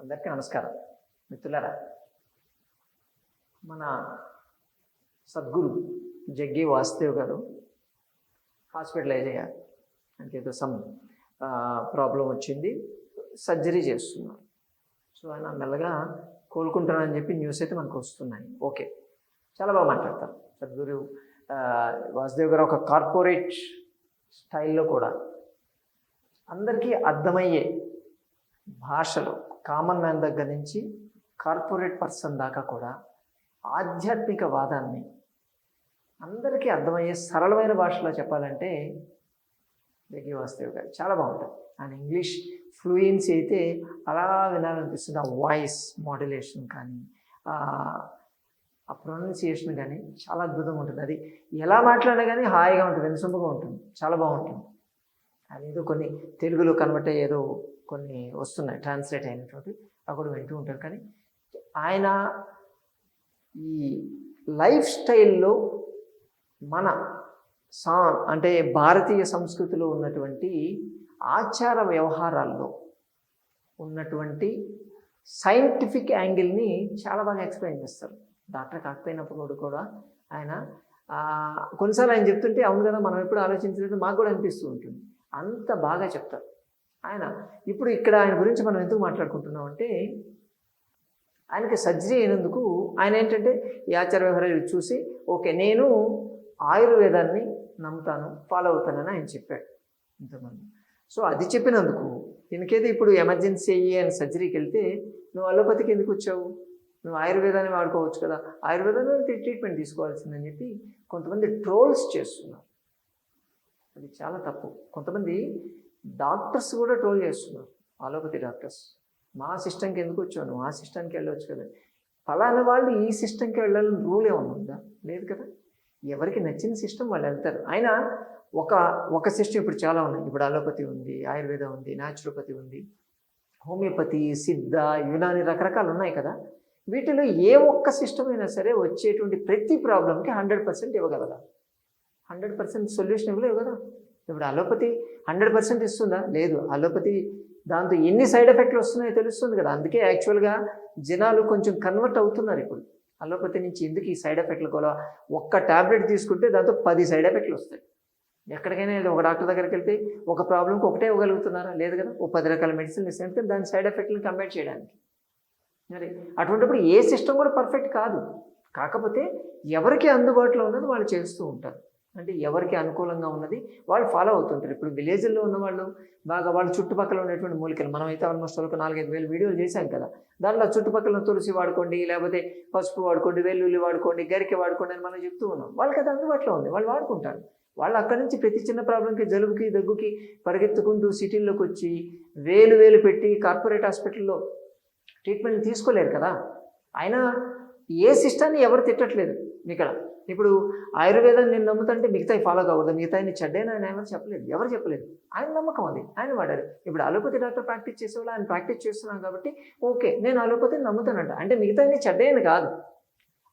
అందరికీ నమస్కారం. మిత్రులారా మన సద్గురు జగ్గి వాసుదేవ్ గారు హాస్పిటలైజ్ అయ్యారు. అంటే ఏదో సమ్ ప్రాబ్లం వచ్చింది సర్జరీ చేస్తున్నారు. సో ఆయన మెల్లగా కోలుకుంటారని చెప్పి న్యూస్ అయితే మనకు వస్తున్నాయి. ఓకే చాలా బాగా మాట్లాడతారు. సద్గురు వాసుదేవ్ గారు ఒక కార్పొరేట్ స్టైల్లో కూడా అందరికీ అర్థమయ్యే భాషలో కామన్ మ్యాన్ దగ్గర నుంచి కార్పొరేట్ పర్సన్ దాకా కూడా ఆధ్యాత్మిక వాదాన్ని అందరికీ అర్థమయ్యే సరళమైన భాషలో చెప్పాలంటే దగ్గర వాసుదేవ్ గారు చాలా బాగుంటుంది ఆయన ఇంగ్లీష్ ఫ్లూయెన్సీ అయితే అలా వినాలనిపిస్తుంది. ఆ వాయిస్ మాడ్యులేషన్ కానీ ఆ ప్రొనౌన్సియేషన్ కానీ చాలా అద్భుతంగా ఉంటుంది. అది ఎలా మాట్లాడినా కానీ హాయిగా ఉంటుంది. వినసొంపుగా ఉంటుంది. చాలా బాగుంటుంది. అది ఏదో కొన్ని తెలుగులో కన్వర్ట్ అయ్యేదో ఏదో కొన్ని వస్తున్నాయి ట్రాన్స్లేట్ అయినటువంటి అవి కూడా వింటూ ఉంటారు. కానీ ఆయన ఈ లైఫ్ స్టైల్లో మన సా అంటే భారతీయ సంస్కృతిలో ఉన్నటువంటి ఆచార వ్యవహారాల్లో ఉన్నటువంటి సైంటిఫిక్ యాంగిల్ని చాలా బాగా ఎక్స్ప్లెయిన్ చేస్తారు. డాక్టర్ కాకపోయినప్పుడు కూడా ఆయన కొన్నిసార్లు ఆయన చెప్తుంటే అవును కదా మనం ఎప్పుడు ఆలోచించలేదు మాకు కూడా అనిపిస్తూ ఉంటుంది. అంత బాగా చెప్తారు. ఆయన. ఇప్పుడు ఇక్కడ ఆయన గురించి మనం ఎందుకు మాట్లాడుకుంటున్నాం అంటే ఆయనకి సర్జరీ అయినందుకు ఆయన ఏంటంటే ఈ ఆచార వ్యవహారాలు చూసి ఓకే నేను ఆయుర్వేదాన్ని నమ్ముతాను ఫాలో అవుతానని ఆయన చెప్పాడు ఇంతమంది సో అది చెప్పినందుకు ఇంకేదో ఇప్పుడు ఎమర్జెన్సీ అయ్యి ఆయన సర్జరీకి వెళ్తే నువ్వు అలోపతికి ఎందుకు వచ్చావు? నువ్వు ఆయుర్వేదాన్ని వాడుకోవచ్చు కదా. ఆయుర్వేదంలో ట్రీట్మెంట్ తీసుకోవాల్సిందని చెప్పి కొంతమంది ట్రోల్స్ చేస్తున్నారు. అది చాలా తప్పు. కొంతమంది డాక్టర్స్ కూడా ట్రోల్ చేస్తున్నారు. Allopathy doctors. మా సిస్టమ్కి ఎందుకు వచ్చాను మా ఆ సిస్టమ్కి వెళ్ళవచ్చు కదా. ఫలానా వాళ్ళు ఈ సిస్టమ్కి వెళ్ళాలని రూల్ ఏమన్నా ఉందా? లేదు కదా. ఎవరికి నచ్చిన సిస్టమ్ వాళ్ళు వెళ్తారు. అయినా ఒక ఒక సిస్టమ్ ఇప్పుడు చాలా ఉన్నాయి. ఇప్పుడు అలోపతి ఉంది ఆయుర్వేదం ఉంది న్యాచురోపతి ఉంది హోమియోపతి సిద్ధ యునాని రకరకాలు ఉన్నాయి కదా. వీటిలో ఏ ఒక్క సిస్టమ్ అయినా సరే వచ్చేటువంటి ప్రతి ప్రాబ్లంకి హండ్రెడ్ పర్సెంట్ ఇవ్వగలదా? హండ్రెడ్ పర్సెంట్ సొల్యూషన్ ఇవ్వలేవు కదా. ఇప్పుడు అలోపతి హండ్రెడ్ పర్సెంట్ ఇస్తుందా? లేదు. అలోపతి దాంతో ఎన్ని సైడ్ ఎఫెక్ట్లు వస్తున్నాయో తెలుస్తుంది కదా. అందుకే యాక్చువల్గా జనాలు కొంచెం కన్వర్ట్ అవుతున్నారు ఇప్పుడు. అలోపతి నుంచి ఎందుకు ఈ సైడ్ ఎఫెక్ట్లు కూడా ఒక్క టాబ్లెట్ తీసుకుంటే దాంతో పది సైడ్ ఎఫెక్ట్లు వస్తాయి. ఎక్కడికైనా ఒక డాక్టర్ దగ్గరికి వెళ్తే ఒక ప్రాబ్లంకి ఒకటే ఇవ్వగలుగుతున్నారా? లేదు కదా. ఓ పది రకాల మెడిసిన్ ఇస్తే దాని సైడ్ ఎఫెక్ట్ని కంపేర్ చేయడానికి. మరి అటువంటిప్పుడు ఏ సిస్టమ్ కూడా పర్ఫెక్ట్ కాదు. కాకపోతే ఎవరికి అందుబాటులో ఉన్నది వాళ్ళు చేస్తూ ఉంటారు. అంటే ఎవరికి అనుకూలంగా ఉన్నది వాళ్ళు ఫాలో అవుతుంటారు. ఇప్పుడు విలేజ్లో ఉన్న వాళ్ళు బాగా వాళ్ళ చుట్టుపక్కల ఉన్నటువంటి మూలికలు మనం అయితే ఆల్మోస్ట్ ఒక నాలుగైదు వేలు వీడియోలు చేశాం కదా. దానిలో చుట్టుపక్కల తులసి వాడుకోండి లేకపోతే పసుపు వాడుకోండి వెల్లుల్లి వాడుకోండి గరికె వాడుకోండి అని మనం చెప్తూ ఉన్నాం. వాళ్ళకి అది అందుబాటులో ఉంది వాళ్ళు వాడుకుంటారు. వాళ్ళు అక్కడి నుంచి ప్రతి చిన్న ప్రాబ్లంకి జలుబుకి దగ్గుకి పరిగెత్తుకుంటూ సిటీల్లోకి వచ్చి వేలు వేలు పెట్టి కార్పొరేట్ హాస్పిటల్లో ట్రీట్మెంట్ తీసుకోలేరు కదా. అయినా ఏ సిస్టాన్ని ఎవరు తిట్టట్లేదు. ఇక్కడ ఇప్పుడు ఆయుర్వేదం నేను నమ్ముతుంటే మిగతా ఫాలో కాకూడదు. మిగతా చెడ్డైనా ఆయన ఎవరు చెప్పలేదు. ఎవరు చెప్పలేదు. ఆయన నమ్మకం అది. ఆయన వాడారు. ఇప్పుడు అలోపతి డాక్టర్ ప్రాక్టీస్ చేసేవాళ్ళు ఆయన ప్రాక్టీస్ చేస్తున్నాను కాబట్టి ఓకే నేను అలోపతిని నమ్ముతానంట. అంటే మిగతా చెడ్డైన కాదు.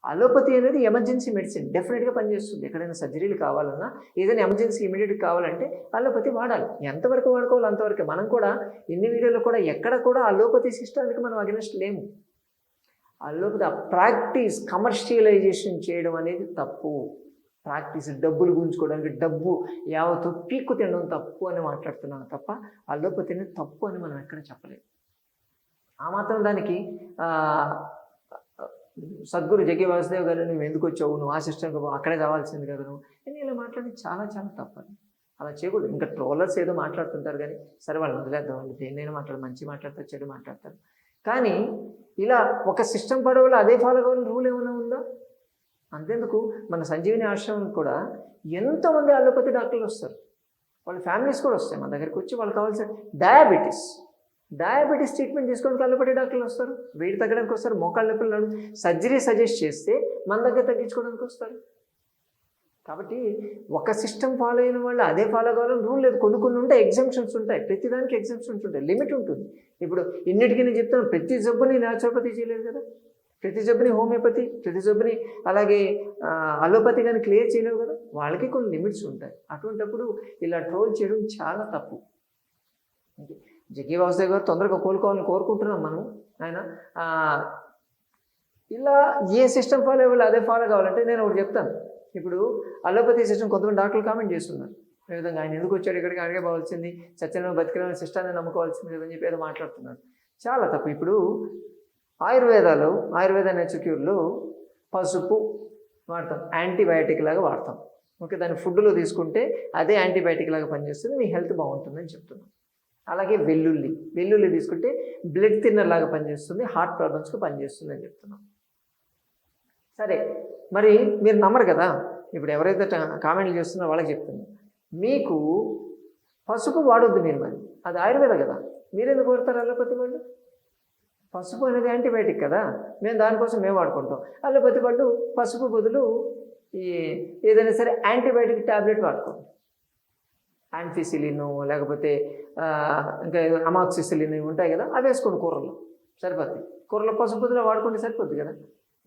అలోపతి అనేది ఎమర్జెన్సీ మెడిసిన్ డెఫినెట్గా పనిచేస్తుంది. ఎక్కడైనా సర్జరీలు కావాలన్నా ఏదైనా ఎమర్జెన్సీ ఇమీడియట్గా కావాలంటే అలోపతి వాడాలి. ఎంతవరకు వాడుకోవాలి అంతవరకు. మనం కూడా ఎన్ని వీడియోలో కూడా ఎక్కడ కూడా అలోపతి సిస్టానికి మనం అగెనెస్ట్ లేము. అలోపతి ఆ ప్రాక్టీస్ కమర్షియలైజేషన్ చేయడం అనేది తప్పు. ప్రాక్టీస్ డబ్బులు గుంజుకోవడానికి డబ్బు యావతో పీక్కు తినడం తప్పు అని మాట్లాడుతున్నాను తప్ప అలోపతిని తప్పు అని మనం ఎక్కడ చెప్పలేదు ఆ మాత్రం దానికి సద్గురు జగ్గి వాసుదేవ్ గారు నువ్వు ఎందుకు వచ్చావు? నువ్వు ఆశిష్టం అక్కడే రావాల్సింది కదా నువ్వు. నేను ఇలా మాట్లాడి చాలా చాలా తప్పని. అలా చేయకూడదు. ఇంకా ట్రోలర్స్ ఏదో మాట్లాడుతుంటారు కానీ సరే వాళ్ళు వదిలేద్దాం వాళ్ళు దేన్నైనా మాట్లాడు మంచి మాట్లాడతారు చెడు మాట్లాడతారు. కానీ ఇలా ఒక సిస్టమ్ పడవలో అదే ఫాలో కావాలని రూల్ ఏమైనా ఉందా? అంతేందుకు మన సంజీవిని ఆశ్రమం కూడా ఎంతోమంది అలోపతి డాక్టర్లు వస్తారు. వాళ్ళ ఫ్యామిలీస్ కూడా వస్తాయి. మన దగ్గరికి వచ్చి వాళ్ళకి కావాల్సిన డయాబెటీస్ డయాబెటీస్ ట్రీట్మెంట్ తీసుకోవడానికి అల్లోపతి డాక్టర్లు వస్తారు. వెయిట్ తగ్గడానికి వస్తారు. మోకాళ్ళ నొప్పులు సర్జరీ సజెస్ట్ చేస్తే మన దగ్గర తగ్గించుకోవడానికి వస్తారు. కాబట్టి ఒక సిస్టమ్ ఫాలో అయిన వాళ్ళు అదే ఫాలో కావాలని రూల్ లేదు. కొన్ని కొన్ని ఉంటాయి ఎగ్జామ్షన్స్ ఉంటాయి. ప్రతిదానికి ఎగ్జామ్షన్స్ ఉంటాయి. లిమిట్ ఉంటుంది. ఇప్పుడు ఇన్నిటికీ నేను చెప్తాను ప్రతి జబ్బుని న్యాచురోపతి చేయలేదు కదా. ప్రతి జబ్బుని హోమియోపతి ప్రతి జబ్బుని అలాగే అలోపతి కానీ క్లియర్ చేయలేవు కదా. వాళ్ళకి కొన్ని లిమిట్స్ ఉంటాయి. అటువంటప్పుడు ఇలా ట్రోల్ చేయడం చాలా తప్పు. జగ్గి వాసుదేవ్ గారు తొందరగా కోలుకోవాలని కోరుకుంటున్నాం మనం. ఆయన ఇలా ఏ సిస్టమ్ ఫాలో అవ్వాలి అదే ఫాలో కావాలంటే నేను ఒకటి చెప్తాను. ఇప్పుడు అలోపతి సిస్టమ్ కొంతమంది డాక్టర్లు కామెంట్ చేస్తున్నారు. ఈ విధంగా ఆయన ఎందుకు వచ్చాడు ఇక్కడికి అడిగే పోవాల్సింది బతికిన సిస్టాన్ని నమ్ముకోవాల్సింది అని చెప్పి ఏదో మాట్లాడుతున్నారు. చాలా తప్పు. ఇప్పుడు ఆయుర్వేదాలు ఆయుర్వేద నేచర్ పసుపు వాడతాం యాంటీబయాటిక్ లాగా వాడతాం. ఓకే దాన్ని ఫుడ్లో తీసుకుంటే అదే యాంటీబయాటిక్ లాగా పనిచేస్తుంది మీ హెల్త్ బాగుంటుందని చెప్తున్నాం. అలాగే వెల్లుల్లి వెల్లుల్లి తీసుకుంటే బ్లడ్ థిన్నర్ లాగా పనిచేస్తుంది హార్ట్ ప్రాబ్లమ్స్కి పనిచేస్తుంది అని చెప్తున్నాం. సరే మరి మీరు నమ్మరు కదా? ఇప్పుడు ఎవరైతే కామెంట్లు చేస్తున్నారో వాళ్ళకి చెప్తున్నా. మీకు పసుపు వాడొద్దు మీరు మరి. అది ఆయుర్వేద కదా. మీరు ఎందుకు వాడతారు అల్లపతి వాళ్ళు పసుపు అనేది యాంటీబయాటిక్ కదా. మేము దానికోసం మేము వాడుకుంటాం. అల్లపతి వాళ్ళు పసుపు బదులు ఈ ఏదైనా సరే యాంటీబయాటిక్ ట్యాబ్లెట్ వాడుకోండి. యాంఫిసిలిన్ లేకపోతే ఇంకా అమాక్సిసిలిన్ ఉంటాయి కదా అవి వేసుకోండి కూరల్లో. సరిపోద్ది. కూరలో పసుపు బదులు వాడుకుంటే సరిపోద్ది కదా.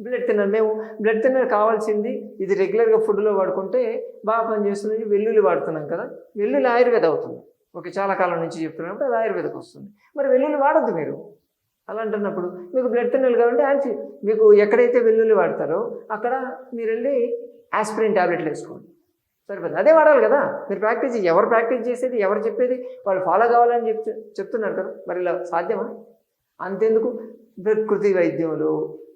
బ్లడ్ తిన్నర్ మేము బ్లడ్ తిన్నర్ కావాల్సింది ఇది రెగ్యులర్గా ఫుడ్లో వాడుకుంటే బాగా పనిచేస్తుంది వెల్లుల్లి వాడుతున్నాం కదా వెల్లుల్లి ఆయుర్వేద అవుతుంది. ఓకే చాలా కాలం నుంచి చెప్తున్నప్పుడు అది ఆయుర్వేదకు వస్తుంది. మరి వెల్లుల్లి వాడద్దు మీరు. అలా అంటున్నప్పుడు మీకు బ్లడ్ తిన్నర్ కావాలంటే యాంటీ మీకు ఎక్కడైతే వెల్లుల్లి వాడతారో అక్కడ మీరు వెళ్ళి ఆస్పిరిన్ ట్యాబ్లెట్లు వేసుకోండి. సరిపోతుంది. అదే వాడాలి కదా. మీరు ప్రాక్టీస్ ఎవరు ప్రాక్టీస్ చేసేది ఎవరు చెప్పేది వాళ్ళు ఫాలో కావాలని చెప్తు చెప్తున్నారు కదా. మరి ఇలా సాధ్యమా? అంతెందుకు? ప్రకృతి వైద్యంలో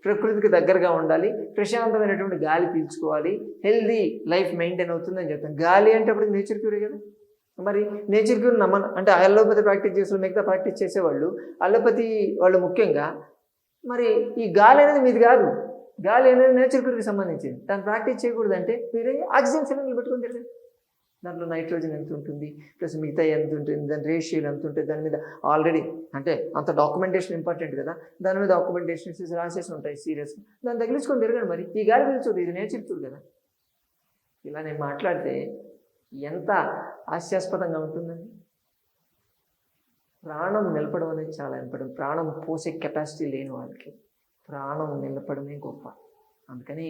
ప్రకృతికి దగ్గరగా ఉండాలి ప్రశాంతమైనటువంటి గాలి పీల్చుకోవాలి హెల్దీ లైఫ్ మెయింటైన్ అవుతుందని చెప్తాను. గాలి అంటే అప్పుడు నేచర్ క్యూరే కదా? మరి నేచర్ క్యూర్ నమ్మను. అంటే అలోపతి ప్రాక్టీస్ చేసిన మిగతా ప్రాక్టీస్ చేసేవాళ్ళు అలోపతి వాళ్ళు ముఖ్యంగా మరి ఈ గాలి అనేది మీది కాదు. గాలి అనేది నేచర్ క్యూర్కి సంబంధించింది. దాన్ని ప్రాక్టీస్ చేయకూడదంటే మీరు ఆక్సిజన్ సిలిండర్లు పెట్టుకుని తిరగండి. దాంట్లో నైట్రోజన్ ఎంత ఉంటుంది? ప్లస్ మిగతా ఎంత ఉంటుంది? దాని రేషియోలు ఎంత ఉంటుంది? దాని మీద ఆల్రెడీ అంటే అంత డాక్యుమెంటేషన్ ఇంపార్టెంట్ కదా? దాని మీద డాక్యుమెంటేషన్ రాసేసి ఉంటాయి సీరియస్ దాన్ని తగిలించుకొని తిరగండి మరి. ఈ గాలి పీల్చదు ఇది నేను క్యూర్ కదా. ఇలా నేను మాట్లాడితే ఎంత హాస్యాస్పదంగా ఉంటుందండి. ప్రాణం నిలపడం అనేది చాలా ఇంపార్టెంట్ ప్రాణం పోసే కెపాసిటీ లేని వాళ్ళకి ప్రాణం నిలపడమే గొప్ప. అందుకని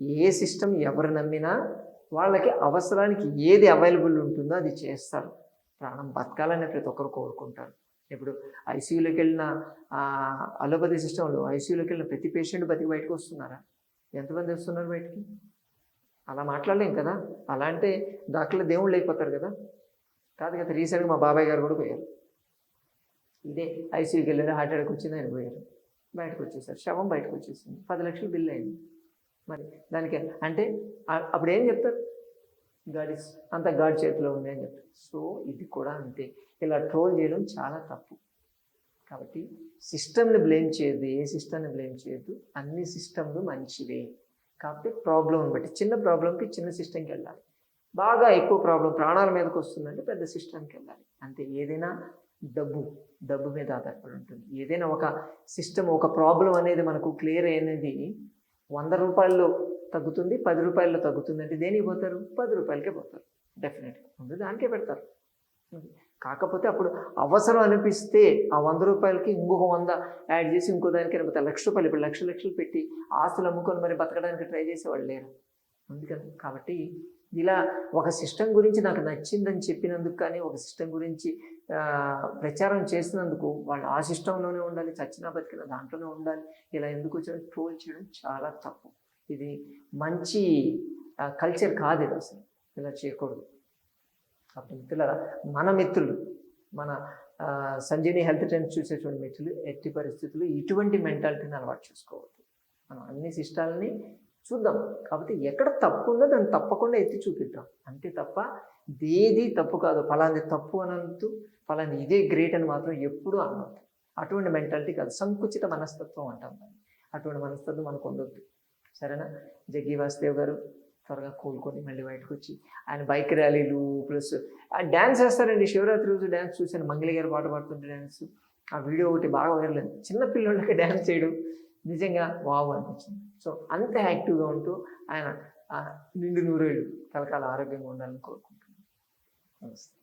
ఏ సిస్టమ్ ఎవరు నమ్మినా వాళ్ళకి అవసరానికి ఏది అవైలబుల్ ఉంటుందో అది చేస్తారు. ప్రాణం బతకాలని ప్రతి ఒక్కరు కోరుకుంటారు. ఇప్పుడు ఐసీయూలోకి వెళ్ళిన అలోపతి సిస్టంలో ఐసీయూలోకి వెళ్ళిన ప్రతి పేషెంట్ బతికి బయటకు వస్తున్నారా? ఎంతమంది వస్తున్నారు బయటికి? అలా మాట్లాడలేం కదా? అలా అంటే డాక్టర్లు దేవుళ్ళు అయిపోతారు కదా? కాదు కదా రీసెంట్గా మా బాబాయ్ గారు కూడా పోయారు. ఇదే ఐసీయూకి వెళ్ళారు హార్ట్ అటాక్ వచ్చింది ఆయన పోయారు. బయటకు వచ్చేసారు. శవం బయటకు వచ్చేసింది. పది లక్షలు బిల్ అయింది. మరి దానికి అంటే అప్పుడు ఏం చెప్తారు? గాడి అంత గాడి చేతిలో ఉంది అని చెప్తారు. సో ఇది కూడా అంతే. ఇలా ట్రోల్ చేయడం చాలా తప్పు. కాబట్టి సిస్టమ్ని బ్లేమ్ చేయొద్దు ఏ సిస్టమ్ని బ్లేమ్ చేయొద్దు. అన్ని సిస్టమ్లు మంచివే. కాబట్టి ప్రాబ్లం బట్టి చిన్న ప్రాబ్లంకి చిన్న సిస్టమ్కి వెళ్ళాలి. బాగా ఎక్కువ ప్రాబ్లం ప్రాణాల మీదకి వస్తుందంటే పెద్ద సిస్టమ్కి వెళ్ళాలి. అంతే. ఏదైనా డబ్బు డబ్బు మీద ఆధారపడి ఉంటుంది. ఏదైనా ఒక సిస్టమ్ ఒక ప్రాబ్లం అనేది మనకు క్లియర్ అయినది వంద రూపాయల్లో తగ్గుతుంది పది రూపాయల్లో తగ్గుతుంది అంటే దేనికి పోతారు? పది రూపాయలకే పోతారు. డెఫినెట్గా ముందు దానికే పెడతారు. కాకపోతే అప్పుడు అవసరం అనిపిస్తే ఆ వంద రూపాయలకి ఇంకొక వంద యాడ్ చేసి ఇంకో దానికి ఎనభై లక్ష రూపాయలు ఇప్పుడు లక్ష లక్షలు పెట్టి ఆస్తులు అమ్ముకొని మరి బతకడానికి ట్రై చేసేవాళ్ళు లేరు? అందుకని కాబట్టి ఇలా ఒక సిస్టమ్ గురించి నాకు నచ్చిందని చెప్పినందుకు కానీ ఒక సిస్టమ్ గురించి ప్రచారం చేసినందుకు వాళ్ళు ఆ సిస్టంలోనే ఉండాలి చచ్చినా బతికిన దాంట్లోనే ఉండాలి. ఇలా ఎందుకు వచ్చారో ట్రోల్ చేయడం చాలా తప్పు. ఇది మంచి కల్చర్ కాదు ఇది అసలు. ఇలా చేయకూడదు. కాబట్టి మిత్రులారా మన మిత్రులు మన ఆ, సంజీవని హెల్త్ ట్రెండ్స్ చూసేటువంటి మిత్రులు ఎట్టి పరిస్థితులు ఇటువంటి మెంటాలిటీని అలవాటు చేసుకోవద్దు. మనం అన్ని సిస్టాలని చూద్దాం. కాబట్టి ఎక్కడ తప్పు ఉందో దాన్ని తప్పకుండా ఎత్తి చూపిద్దాం. అంతే తప్ప దేది తప్పు కాదు. ఫలాంది తప్పు అనంతు ఫలాని ఇదే గ్రేట్ అని మాత్రం ఎప్పుడూ అనవద్దు అటువంటి మెంటాలిటీ కాదు. సంకుచిత మనస్తత్వం అంటాం దాన్ని. అటువంటి మనస్తత్వం మనకు ఉండొద్దు. సరేనా? జగ్గి వాసుదేవ్ గారు త్వరగా కోలుకొని మళ్ళీ బయటకు వచ్చి ఆయన బైక్ ర్యాలీలు ప్లస్ డ్యాన్స్ వేస్తారండి. శివరాత్రి రోజు డ్యాన్స్ చూశాను. మంగళ గారు పాట పాడుతుంటే డ్యాన్స్ ఆ వీడియో ఒకటి బాగా వైరల్ అయింది. చిన్న పిల్లలకి డ్యాన్స్ చేయడం నిజంగా వావ్ అనిపించింది. సో అంత యాక్టివ్గా ఉంటూ ఆయన నిండు నూరేళ్ళు కలకాల ఆరోగ్యంగా ఉండాలని కోరుకుంటున్నాను. నమస్తే.